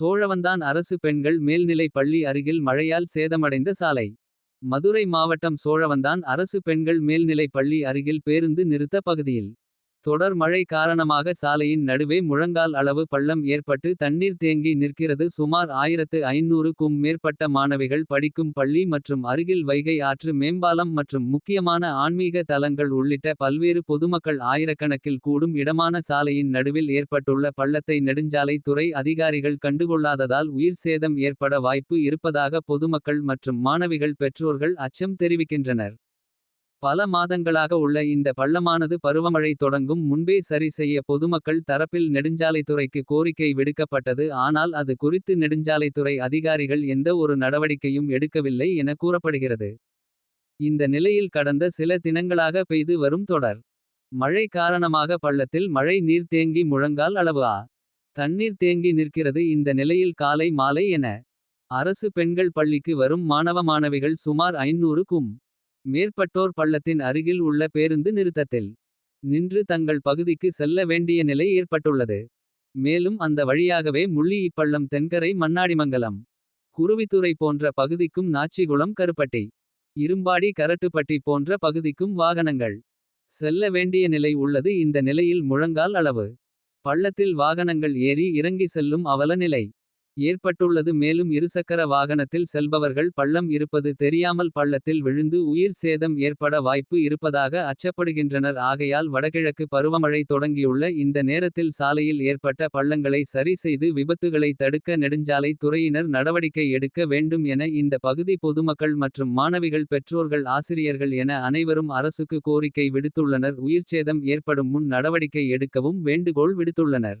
சோழவந்தான் அரசு பெண்கள் மேல்நிலைப் பள்ளி அருகில் மழையால் சேதமடைந்த சாலை. மதுரை மாவட்டம் சோழவந்தான் அரசு பெண்கள் மேல்நிலைப் பள்ளி அருகில் பேருந்து நிறுத்த பகுதியில். தொடர் மழை காரணமாக சாலையின் நடுவே முழங்கால் அளவு பள்ளம் ஏற்பட்டு தண்ணீர் தேங்கி நிற்கிறது. சுமார் ஆயிரத்து ஐநூறுக்கும் மேற்பட்ட மாணவிகள் படிக்கும் பள்ளி மற்றும் அருகில் வைகை ஆற்று மேம்பாலம் மற்றும் முக்கியமான ஆன்மீக தலங்கள் உள்ளிட்ட பல்வேறு பொதுமக்கள் ஆயிரக்கணக்கில் கூடும் இடமான சாலையின் நடுவில் ஏற்பட்டுள்ள பள்ளத்தை நெடுஞ்சாலை துறை அதிகாரிகள் கண்டுகொள்ளாததால் உயிர் சேதம் ஏற்பட வாய்ப்பு இருப்பதாக பொதுமக்கள் மற்றும் மாணவிகள் பெற்றோர்கள் அச்சம் தெரிவிக்கின்றனர். பல மாதங்களாக உள்ள இந்த பள்ளமானது பருவமழை தொடங்கும் முன்பே சரி செய்ய பொதுமக்கள் தரப்பில் நெடுஞ்சாலைத்துறைக்கு கோரிக்கை விடுக்கப்பட்டது. ஆனால் அது குறித்து நெடுஞ்சாலைத்துறை அதிகாரிகள் எந்த ஒரு நடவடிக்கையும் எடுக்கவில்லை என கூறப்படுகிறது. இந்த நிலையில் கடந்த சில தினங்களாக பெய்து வரும் தொடர். மழை காரணமாக பள்ளத்தில் மழை நீர் தேங்கி முழங்கால் அளவு ஆ. தண்ணீர் தேங்கி நிற்கிறது இந்த நிலையில் காலை மாலை என. அரசு பெண்கள் பள்ளிக்கு வரும் மாணவ மாணவிகள் சுமார் ஐநூறு கும். மேற்பட்டோர் பள்ளத்தின் அருகில் உள்ள பேருந்து நிறுத்தத்தில். நின்று தங்கள் பகுதிக்கு செல்ல வேண்டிய நிலை ஏற்பட்டுள்ளது. மேலும் அந்த வழியாகவே முள்ளி இப்பள்ளம் தென்கரை மண்ணாடிமங்கலம். குருவித்துறை போன்ற பகுதிக்கும் நாச்சிகுளம் கருப்பட்டி. இரும்பாடி கரட்டுப்பட்டி போன்ற பகுதிக்கும் வாகனங்கள். செல்ல வேண்டிய நிலை உள்ளது இந்த நிலையில் முழங்கால் அளவு. பள்ளத்தில் வாகனங்கள் ஏறி இறங்கி செல்லும் அவல நிலை. ஏற்பட்டுள்ளது. மேலும் இருசக்கர வாகனத்தில் செல்பவர்கள் பள்ளம் இருப்பது தெரியாமல் பள்ளத்தில் விழுந்து உயிர் சேதம் ஏற்பட வாய்ப்பு இருப்பதாக அச்சப்படுகின்றனர். ஆகையால் வடகிழக்கு பருவமழை தொடங்கியுள்ள இந்த நேரத்தில் சாலையில் ஏற்பட்ட பள்ளங்களை சரி செய்து விபத்துகளை தடுக்க நெடுஞ்சாலை துறையினர் நடவடிக்கை எடுக்க வேண்டும் என இந்த பகுதி பொதுமக்கள் மற்றும் மாணவிகள் பெற்றோர்கள் ஆசிரியர்கள் என அனைவரும் அரசுக்கு கோரிக்கை விடுத்துள்ளனர். உயிர்ச்சேதம் ஏற்படும் முன் நடவடிக்கை எடுக்கவும் வேண்டுகோள் விடுத்துள்ளனர்.